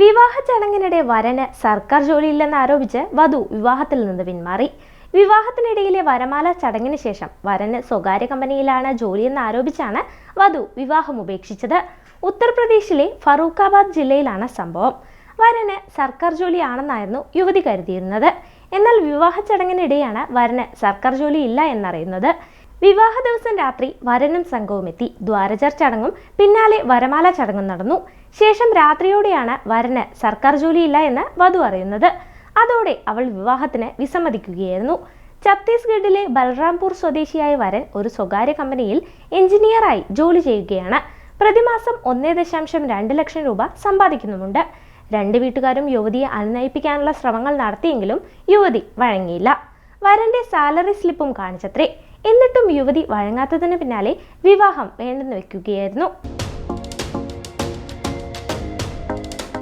വിവാഹ ചടങ്ങിനിടെ വരന് സർക്കാർ ജോലിയില്ലെന്ന് ആരോപിച്ച് വധു വിവാഹത്തിൽ നിന്ന് പിന്മാറി. വിവാഹത്തിനിടയിലെ വരമാല ചടങ്ങിന് ശേഷം വരന് സ്വകാര്യ കമ്പനിയിലാണ് ജോലിയെന്ന് ആരോപിച്ചാണ് വധു വിവാഹം ഉപേക്ഷിച്ചത്. ഉത്തർപ്രദേശിലെ ഫറൂഖാബാദ് ജില്ലയിലാണ് സംഭവം. വരന് സർക്കാർ ജോലിയാണെന്നായിരുന്നു യുവതി കരുതിയിരുന്നത്. എന്നാൽ വിവാഹ ചടങ്ങിനിടെയാണ് വരന് സർക്കാർ ജോലി ഇല്ല എന്നറിയുന്നത്. വിവാഹ ദിവസം രാത്രി വരനും സംഘവും എത്തി. ദ്വാരചർ ചടങ്ങും പിന്നാലെ വരമാല ചടങ്ങും നടന്നു. ശേഷം രാത്രിയോടെയാണ് വരന് സർക്കാർ ജോലിയില്ല എന്ന് വധു അറിയുന്നത്. അതോടെ അവൾ വിവാഹത്തിന് വിസമ്മതിക്കുകയായിരുന്നു. ഛത്തീസ്ഗഡിലെ ബൽറാംപൂർ സ്വദേശിയായ വരൻ ഒരു സ്വകാര്യ കമ്പനിയിൽ എഞ്ചിനീയറായി ജോലി ചെയ്യുകയാണ്. പ്രതിമാസം ഒന്നേ ദശാംശം രണ്ട് ലക്ഷം രൂപ സമ്പാദിക്കുന്നുമുണ്ട്. രണ്ട് വീട്ടുകാരും യുവതിയെ അനുനയിപ്പിക്കാനുള്ള ശ്രമങ്ങൾ നടത്തിയെങ്കിലും യുവതി വഴങ്ങിയില്ല. വരന്റെ സാലറി സ്ലിപ്പും കാണിച്ചത്രേ. എന്നിട്ടും യുവതി വഴങ്ങാത്തതിന് പിന്നാലെ വിവാഹം വേണ്ടെന്ന് വെക്കുകയായിരുന്നു.